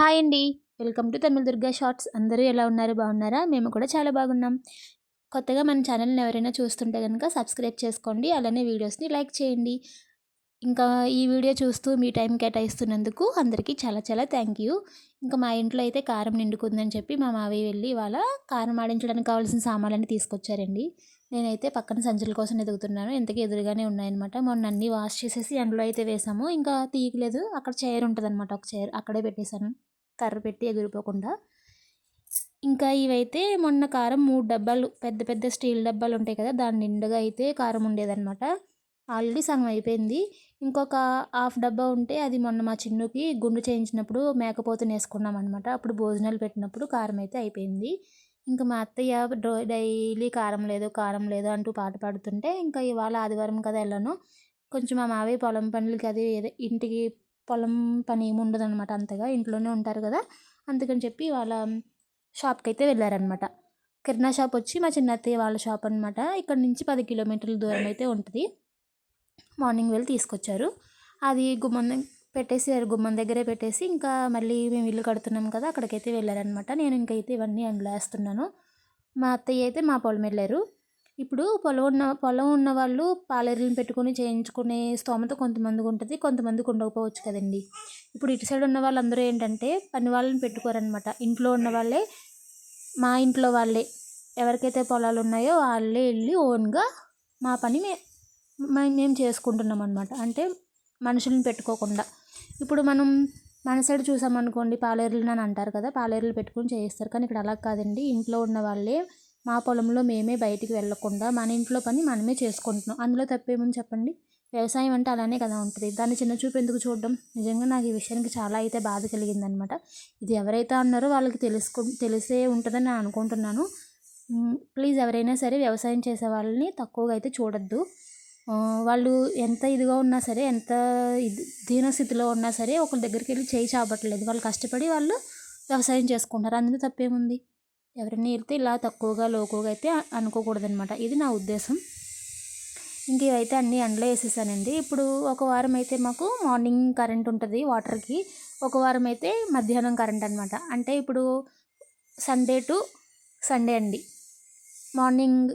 Hi అండి. Welcome to Tamil Durga shorts. అందరూ ఎలా ఉన్నారు? బాగున్నారా? మేము కూడా చాలా బాగున్నాం. కొత్తగా మన ఛానల్ని ఎవరైనా చూస్తుంటే కనుక సబ్స్క్రైబ్ చేసుకోండి. అలానే వీడియోస్ని లైక్ చేయండి. ఇంకా ఈ వీడియో చూస్తూ మీ టైం కేటాయిస్తున్నందుకు అందరికీ చాలా చాలా థ్యాంక్ యూ. ఇంకా మా ఇంట్లో అయితే కారం నిండుకుందని చెప్పి మా మావి వెళ్ళి వాళ్ళ కారం ఆడించడానికి కావాల్సిన సామాన్లన్నీ తీసుకొచ్చారండి. నేనైతే పక్కన సంచుల కోసం ఎదుగుతున్నాను. ఇంతకీ ఎదురుగానే ఉన్నాయన్నమాట. మొన్న అన్నీ వాష్ చేసేసి ఎండలో అయితే వేసాము. ఇంకా తీయలేదు అక్కడ చైర్ ఉంటుంది అనమాట ఒక చైర్ అక్కడే పెట్టేశాను. కర్ర పెట్టి ఎగిరిపోకుండా. ఇంకా ఇవైతే మొన్న కారం మూడు డబ్బాలు పెద్ద పెద్ద స్టీల్ డబ్బాలు ఉంటాయి కదా దాని నిండుగా అయితే కారం ఉండేదన్నమాట. ఆల్రెడీ సగం అయిపోయింది. ఇంకొక హాఫ్ డబ్బా ఉంటే అది మొన్న మా చిన్నుకి గుండు చేయించినప్పుడు మేకపోతుని వేసుకున్నాం అనమాట అప్పుడు భోజనాలు పెట్టినప్పుడు కారం అయితే అయిపోయింది. ఇంకా మా అత్తయ్య డైలీ కారం లేదు కారం లేదు అంటూ పాట పాడుతుంటే ఇంకా ఇవాళ ఆదివారం కదా వెళ్ళను కొంచెం మా మావయ్య పొలం పనులకి అది ఇంటికి పొలం పని ఏమి ఉండదు అనమాట అంతగా ఇంట్లోనే ఉంటారు కదా. అందుకని చెప్పి వాళ్ళ షాప్కి అయితే వెళ్ళారనమాట కిరాణా షాప్ వచ్చి మా చిన్న అత్తయ్య వాళ్ళ షాప్ అనమాట ఇక్కడ నుంచి పది కిలోమీటర్ల దూరం అయితే ఉంటుంది. మార్నింగ్ వెళ్ళి తీసుకొచ్చారు. అది గుమ్మం పెట్టేసారు గుమ్మం దగ్గరే పెట్టేసి ఇంకా మళ్ళీ మేము ఇల్లు కడుతున్నాం కదా అక్కడికైతే వెళ్ళారనమాట నేను ఇంకైతే ఇవన్నీ అందులో వేస్తున్నాను. మా అత్తయ్య అయితే మా పొలం వెళ్ళారు. ఇప్పుడు పొలం ఉన్న పొలం ఉన్న వాళ్ళు పాలేరులను పెట్టుకొని చేయించుకునే స్తోమత కొంతమందికి ఉంటుంది కొంతమందికి ఉండకపోవచ్చు కదండి. ఇప్పుడు ఇటు సైడ్ ఉన్న వాళ్ళందరూ ఏంటంటే పని వాళ్ళని పెట్టుకోరనమాట ఇంట్లో ఉన్న వాళ్ళే మా ఇంట్లో వాళ్ళే. ఎవరికైతే పొలాలు ఉన్నాయో వాళ్ళే వెళ్ళి ఓన్గా మా పని మే మేము చేసుకుంటున్నాం అనమాట అంటే మనుషులను పెట్టుకోకుండా. ఇప్పుడు మనం మన సైడ్ చూసామనుకోండి పాలేరులు అని అంటారు కదా పాలేరులు పెట్టుకొని చేయిస్తారు. కానీ ఇక్కడ అలా కాదండి. ఇంట్లో ఉన్న వాళ్ళే మా పొలంలో మేమే బయటికి వెళ్ళకుండా మన ఇంట్లో పని మనమే చేసుకుంటున్నాం. అందులో తప్పేముంది చెప్పండి? వ్యవసాయం అంటే అలానే కదా ఉంటుంది. దాన్ని చిన్న చూపు ఎందుకు చూడడం? నిజంగా నాకు ఈ విషయానికి చాలా అయితే బాధ కలిగిందనమాట ఇది ఎవరైతే అన్నారో వాళ్ళకి తెలుసుకు తెలిసే ఉంటుందని నేను అనుకుంటున్నాను. ప్లీజ్ ఎవరైనా సరే వ్యవసాయం చేసే వాళ్ళని తక్కువగా అయితే చూడొద్దు. వాళ్ళు ఎంత ఇదిగా ఉన్నా సరే ఎంత ఇది దీనస్థితిలో ఉన్నా సరే ఒకరి దగ్గరికి వెళ్ళి చేయి చాపట్లేదు. వాళ్ళు కష్టపడి వాళ్ళు వ్యవసాయం చేసుకుంటారు అందులో తప్పేముంది? ఎవరైనా వెళ్తే ఇలా తక్కువగా లోకుగా అయితే అనుకోకూడదనమాట ఇది నా ఉద్దేశం. ఇంక ఇవైతే అన్నీ ఎండలో వేసేసానండి. ఇప్పుడు ఒక వారం అయితే మాకు మార్నింగ్ కరెంట్ ఉంటుంది వాటర్కి ఒక వారం అయితే మధ్యాహ్నం కరెంట్ అనమాట అంటే ఇప్పుడు సండే టు సండే అండి. మార్నింగ్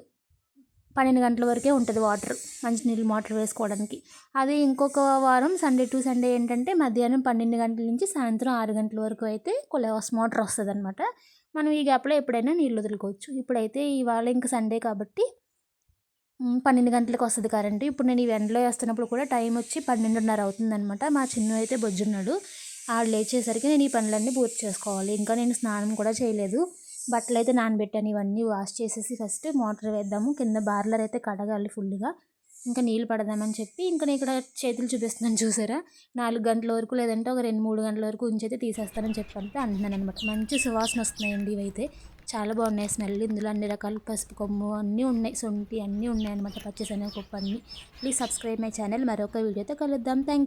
పన్నెండు గంటల వరకే ఉంటుంది వాటర్ మంచినీళ్ళు మోటార్ వేసుకోవడానికి. అదే ఇంకొక వారం సండే టు సండే ఏంటంటే మధ్యాహ్నం పన్నెండు గంటల నుంచి సాయంత్రం ఆరు గంటల వరకు అయితే కొలవాస్ మోటార్ వస్తుంది అనమాట మనం ఈ గ్యాప్లో ఎప్పుడైనా నీళ్ళు వదులుకోవచ్చు. ఇప్పుడైతే ఇవాళ ఇంక సండే కాబట్టి పన్నెండు గంటలకు వస్తుంది కరెంటు ఇప్పుడు నేను ఈ ఎండలో వేస్తున్నప్పుడు కూడా టైం వచ్చి పన్నెండున్నర అవుతుందనమాట మా చిన్న అయితే బొజ్జున్నాడు. ఆడు లేచేసరికి నేను ఈ పనులన్నీ పూర్తి చేసుకోవాలి. ఇంకా నేను స్నానం కూడా చేయలేదు. బట్టలు అయితే నానబెట్టాను. ఇవన్నీ వాష్ చేసేసి ఫస్ట్ మోటార్ వేద్దాము. కింద బార్లర్ అయితే కడగాలి ఫుల్గా ఇంకా నీళ్ళు పడదామని చెప్పి ఇంకా నేను ఇక్కడ చేతులు చూపిస్తున్నాను చూసారా? నాలుగు గంటల వరకు లేదంటే ఒక రెండు మూడు గంటల వరకు ఉంచైతే తీసేస్తానని చెప్పంటే అంటున్నాను అనమాట మంచి సువాసన వస్తున్నాయండి ఇవైతే. చాలా బాగున్నాయి స్మెల్. ఇందులో అన్ని రకాల పసుపు కొమ్ము అన్నీ ఉన్నాయి. సొంటి అన్నీ ఉన్నాయి అనమాట పచ్చిశనగపప్పు అన్నీ. Please subscribe my channel. మరొక వీడియోతో కలుద్దాం. థ్యాంక్